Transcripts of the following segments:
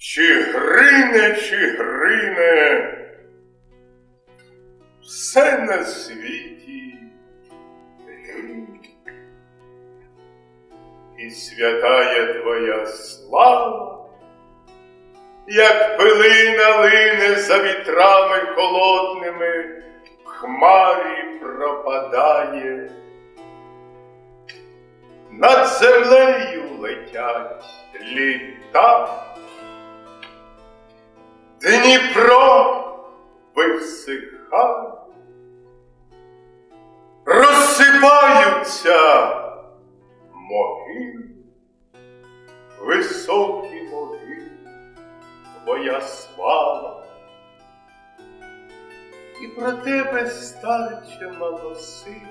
Чи грине, чи грине, все на світі гине. І святая твоя слава, як пилина лине за вітрами холодними, в хмарі пропадає. Над землею летять літа. Дніпро висихає, розсипаються могили, високі могили, твоя слава. І про тебе, старче малосин,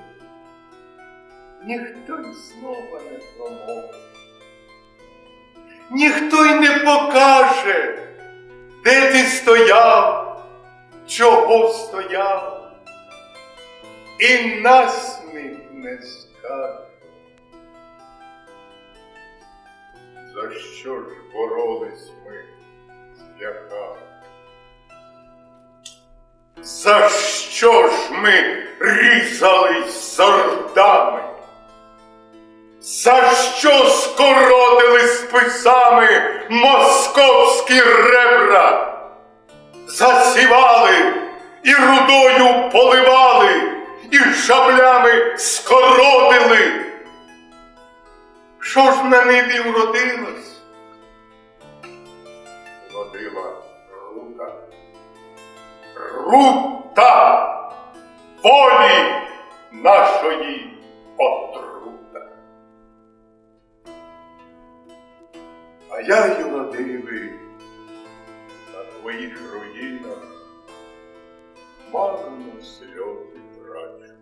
ніхто й слова не промовить. Ніхто й не покаже, де ти стояв, чого стояв, і насміх не скаже. За що ж боролись ми з ляхами? За що ж ми різались сордами? За що скоротили списами московські ребра? Засівали і рудою поливали, і шаблями скоротили. Що ж на небі вродилось? Вродила рута. Рута волі нашої отрута. А я й родивий на твоїх руїнах марно сльози трачу.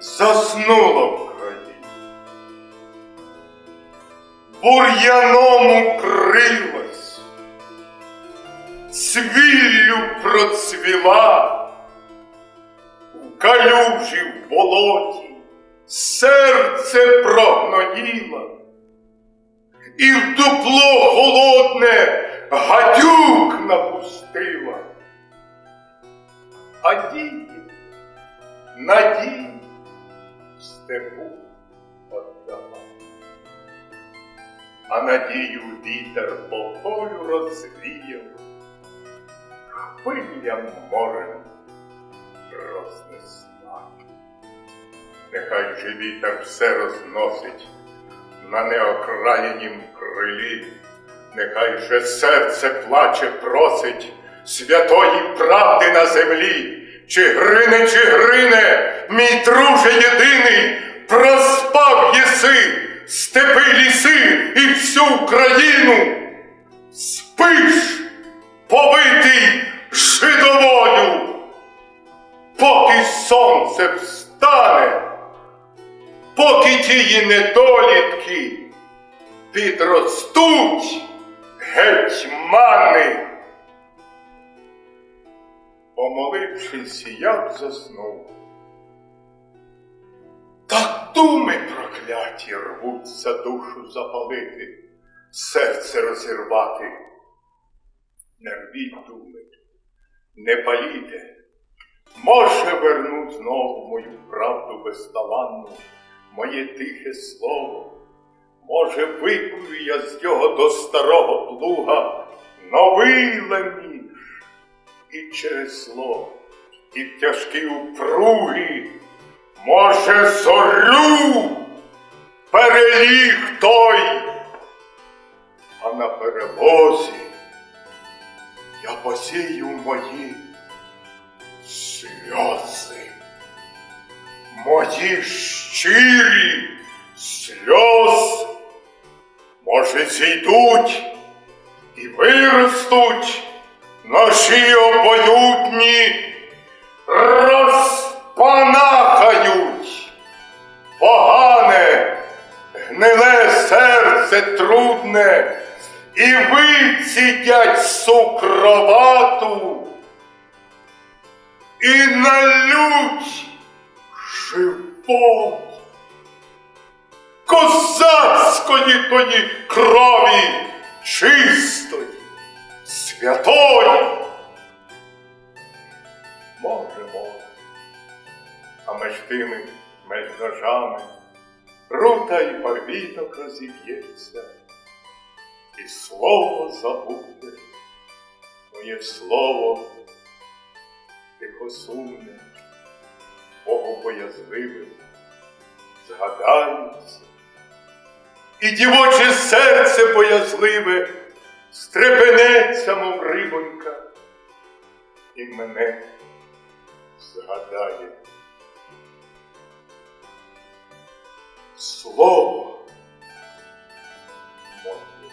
Заснула в країні, бур'яном укрилась, цвіллю процвіла, калюжі в болоті серце прогноїло і в дупло холодне гадюк напустила. А діти надії в степу отдала. А надію вітер по полю розвіяв, хвилям морем рознесла. Нехай же вітер все розносить на неокраєнім крилі, нехай же серце плаче просить святої правди на землі. Чи грине, чи грине, мій друже єдиний, проспав єси степи ліси і всю Україну. Спиш, побитий жидовою, поки сонце встане поки тії недолітки підростуть гетьмани. Помолившись, я заснув. Та думи прокляті рвуться душу запалити, серце розірвати. Не рвіть думи, не паліте, може верну знову мою правду безталанну, моє тихе слово. Може, викую я з його до старого плуга новий леміш і чресло, і тяжкі упруги, може, зорю переліг той, а на перелозі я посію мої сльози, мої щирі сльоз, може, зійдуть і виростуть наші обоюдні, розпанахають. Погане, гниле серце трудне і вицідять сукровату. І налють живот козацької тої крові чистої, святої. Може, може, а між тими, ножами, рута і повіток розіб'ється, і слово забуде, моє слово тихосумне, Богу боязливе, згадається, і дівоче серце боязливе стрепенеться, мов рибонька, і мене згадає. Слово моє.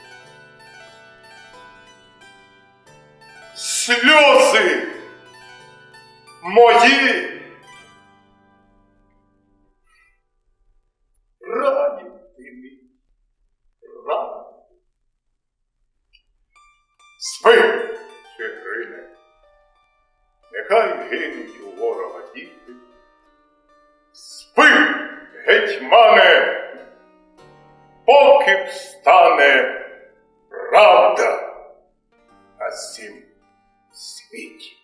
Сльози мої. Гетьмане, поки встане правда на сім світі.